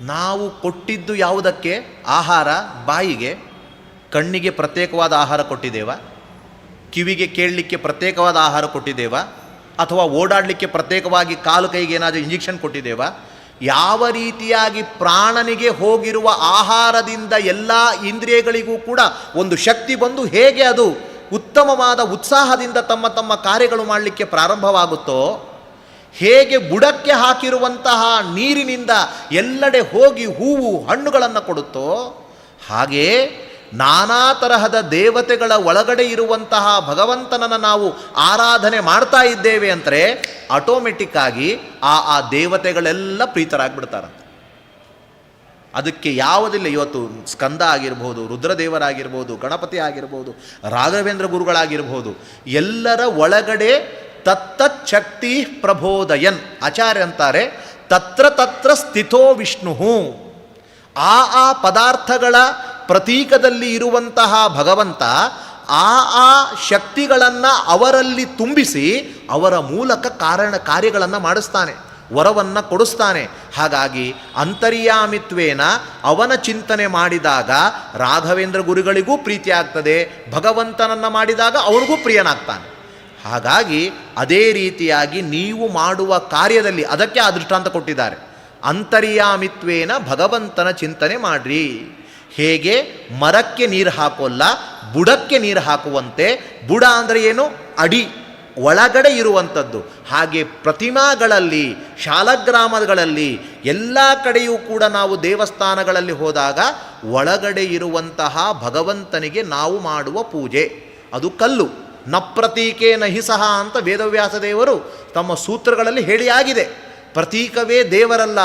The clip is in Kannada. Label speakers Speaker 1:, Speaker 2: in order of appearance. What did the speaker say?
Speaker 1: ನಾವು ಕೊಟ್ಟಿದ್ದು ಯಾವುದಕ್ಕೆ? ಆಹಾರ, ಬಾಯಿಗೆ. ಕಣ್ಣಿಗೆ ಪ್ರತ್ಯೇಕವಾದ ಆಹಾರ ಕೊಟ್ಟಿದ್ದೇವ? ಕಿವಿಗೆ ಕೇಳಲಿಕ್ಕೆ ಪ್ರತ್ಯೇಕವಾದ ಆಹಾರ ಕೊಟ್ಟಿದ್ದೇವ? ಅಥವಾ ಓಡಾಡಲಿಕ್ಕೆ ಪ್ರತ್ಯೇಕವಾಗಿ ಕಾಲು ಕೈಗೆ ಏನಾದರೂ ಇಂಜೆಕ್ಷನ್ ಕೊಟ್ಟಿದ್ದೇವ? ಯಾವ ರೀತಿಯಾಗಿ ಪ್ರಾಣನಿಗೆ ಹೋಗಿರುವ ಆಹಾರದಿಂದ ಎಲ್ಲ ಇಂದ್ರಿಯಗಳಿಗೂ ಕೂಡ ಒಂದು ಶಕ್ತಿ ಬಂದು ಹೇಗೆ ಅದು ಉತ್ತಮವಾದ ಉತ್ಸಾಹದಿಂದ ತಮ್ಮ ತಮ್ಮ ಕಾರ್ಯಗಳು ಮಾಡಲಿಕ್ಕೆ ಪ್ರಾರಂಭವಾಗುತ್ತೋ ಹೇಗೆ ಬುಡಕ್ಕೆ ಹಾಕಿರುವಂತಹ ನೀರಿನಿಂದ ಎಲ್ಲೆಡೆ ಹೋಗಿ ಹೂವು ಹಣ್ಣುಗಳನ್ನು ಕೊಡುತ್ತೋ ಹಾಗೆ ನಾನಾ ತರಹದ ದೇವತೆಗಳ ಒಳಗಡೆ ಇರುವಂತಹ ಭಗವಂತನನ್ನು ನಾವು ಆರಾಧನೆ ಮಾಡ್ತಾ ಇದ್ದೇವೆ ಅಂದರೆ ಆಟೋಮೆಟಿಕ್ ಆಗಿ ಆ ಆ ದೇವತೆಗಳೆಲ್ಲ ಪ್ರೀತರಾಗ್ಬಿಡ್ತಾರಂತೆ. ಅದಕ್ಕೆ ಯಾವುದಿಲ್ಲ ಇವತ್ತು ಸ್ಕಂದ ಆಗಿರ್ಬೋದು, ರುದ್ರದೇವರಾಗಿರ್ಬೋದು, ಗಣಪತಿ ಆಗಿರ್ಬೋದು, ರಾಘವೇಂದ್ರ ಗುರುಗಳಾಗಿರ್ಬೋದು, ಎಲ್ಲರ ಒಳಗಡೆ ತತ್ತಚ್ಛಕ್ತಿ ಪ್ರಬೋದಯನ್ ಆಚಾರ್ಯ ಅಂತಾರೆ, ತತ್ರ ತತ್ರ ಸ್ಥಿತೋ ವಿಷ್ಣು. ಆ ಆ ಪದಾರ್ಥಗಳ ಪ್ರತೀಕದಲ್ಲಿ ಇರುವಂತಹ ಭಗವಂತ ಆ ಆ ಶಕ್ತಿಗಳನ್ನು ಅವರಲ್ಲಿ ತುಂಬಿಸಿ ಅವರ ಮೂಲಕ ಕಾರಣ ಕಾರ್ಯಗಳನ್ನು ಮಾಡಿಸ್ತಾನೆ, ವರವನ್ನು ಕೊಡಿಸ್ತಾನೆ. ಹಾಗಾಗಿ ಅಂತರ್ಯಾಮಿತ್ವೇನ ಅವನ ಚಿಂತನೆ ಮಾಡಿದಾಗ ರಾಘವೇಂದ್ರ ಗುರುಗಳಿಗೂ ಪ್ರೀತಿ ಆಗ್ತದೆ ಭಗವಂತನನ್ನು ಮಾಡಿದಾಗ ಅವನಿಗೂ ಪ್ರಿಯನಾಗ್ತಾನೆ. ಹಾಗಾಗಿ ಅದೇ ರೀತಿಯಾಗಿ ನೀವು ಮಾಡುವ ಕಾರ್ಯದಲ್ಲಿ ಅದಕ್ಕೆ ಆ ದೃಷ್ಟಾಂತ ಕೊಟ್ಟಿದ್ದಾರೆ. ಅಂತರ್ಯಾಮಿತ್ವೇನ ಭಗವಂತನ ಚಿಂತನೆ ಮಾಡ್ರಿ. ಹೇಗೆ? ಮರಕ್ಕೆ ನೀರು ಹಾಕೋಲ್ಲ, ಬುಡಕ್ಕೆ ನೀರು ಹಾಕುವಂತೆ. ಬುಡ ಅಂದರೆ ಏನು? ಅಡಿ, ಒಳಗಡೆ ಇರುವಂಥದ್ದು. ಹಾಗೆ ಪ್ರತಿಮಾಗಳಲ್ಲಿ, ಶಾಲಗ್ರಾಮಗಳಲ್ಲಿ, ಎಲ್ಲ ಕಡೆಯೂ ಕೂಡ ನಾವು ದೇವಸ್ಥಾನಗಳಲ್ಲಿ ಹೋದಾಗ ಒಳಗಡೆ ಇರುವಂತಹ ಭಗವಂತನಿಗೆ ನಾವು ಮಾಡುವ ಪೂಜೆ. ಅದು ಕಲ್ಲು. ನಪ್ರತೀಕೆ ನಹಿಸಹ ಅಂತ ವೇದವ್ಯಾಸ ದೇವರು ತಮ್ಮ ಸೂತ್ರಗಳಲ್ಲಿ ಹೇಳಿಯಾಗಿದೆ. ಪ್ರತೀಕವೇ ದೇವರಲ್ಲ